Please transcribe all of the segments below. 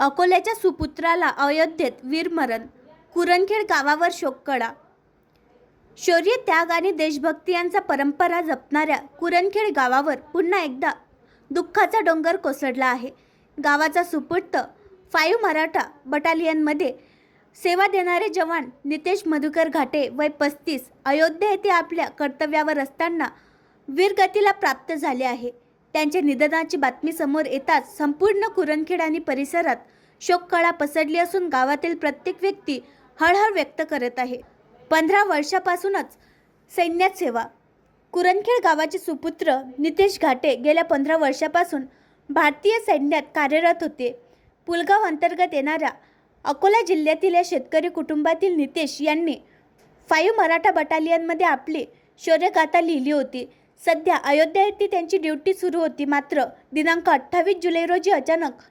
अकोल्याच्या सुपुत्राला अयोध्येत वीरमरण कुरणखेड गावावर शोककडा शौर्य त्याग आणि देशभक्ती यांचा परंपरा जपणाऱ्या कुरणखेड गावावर पुन्हा एकदा दुःखाचा डोंगर कोसळला आहे. गावाचा सुपुत्र फाईव्ह मराठा बटालियनमध्ये सेवा देणारे जवान नितेश मधुकर घाटे वय पस्तीस अयोध्या येथे आपल्या कर्तव्यावर असताना वीरगतीला प्राप्त झाले आहे. त्यांच्या निधनाची बातमी समोर येताच संपूर्ण कुरणखेड आणि परिसरात शोककळा पसरली असून गावातील प्रत्येक व्यक्ती हळहळ व्यक्त करत आहे. पंधरा वर्षापासूनच सैन्यात सेवा. कुरणखेड गावाचे सुपुत्र नितेश घाटे गेल्या पंधरा वर्षापासून भारतीय सैन्यात कार्यरत होते. पुलगाव अंतर्गत येणाऱ्या अकोला जिल्ह्यातील या शेतकरी कुटुंबातील नितेश यांनी फाईव्ह मराठा बटालियनमध्ये आपली शौर्यगाथा लिहिली होती. सध्या अयोध्या येथे त्यांची ड्युटी सुरू होती. मात्र दिनांक अठ्ठावीस जुलै रोजी अचानक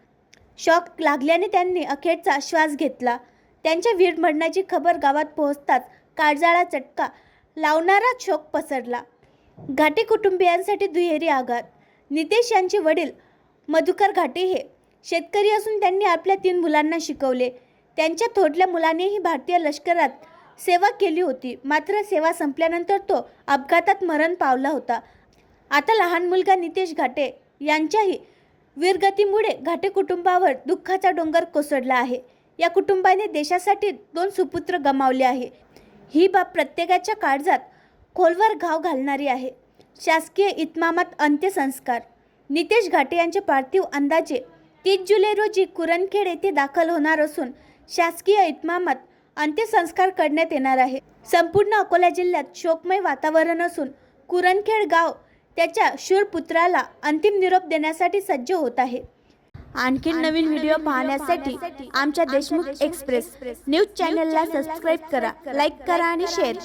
शॉक लागल्याने त्यांनी अखेरचा श्वास घेतला. त्यांच्या वीर मरणाची खबर गावात पोहोचताच काळजाळा चटका लावणारा शोक पसरला. घाटे कुटुंबियांसाठी दुहेरी आघात. नितेश यांचे वडील मधुकर घाटे हे शेतकरी असून त्यांनी आपल्या तीन मुलांना शिकवले. त्यांच्या थोडल्या मुलानेही भारतीय लष्करात सेवा केली होती. मात्र सेवा संपल्यानंतर तो अपघातात मरण पावला होता. आता लहान मुलगा नितेश घाटे यांच्याही वीरगतीमुळे घाटे कुटुंबावर दुःखाचा डोंगर कोसळला आहे. या कुटुंबाने देशासाठी दोन सुपुत्र गमावले आहे. ही बाब प्रत्येकाच्या काळजात खोलवर घाव घालणारी आहे. शासकीय इतमामात अंत्यसंस्कार. नितेश घाटे यांचे पार्थिव अंदाजे तीस जुलै रोजी कुरणखेड येथे दाखल होणार असून शासकीय इतमामात अंत्यसंस्कार करण्यात येणार आहे. संपूर्ण अकोला जिल्ह्यात शोकमय वातावरण असून कुरणखेड गाव त्याच्या शूर पुत्राला अंतिम निरोप देण्यासाठी सज्ज होत आहे. आणखी नवीन व्हिडिओ पाहण्यासाठी आमच्या देशमुख एक्सप्रेस. न्यूज चॅनलला सबस्क्राईब करा लाईक करा आणि शेअर करा.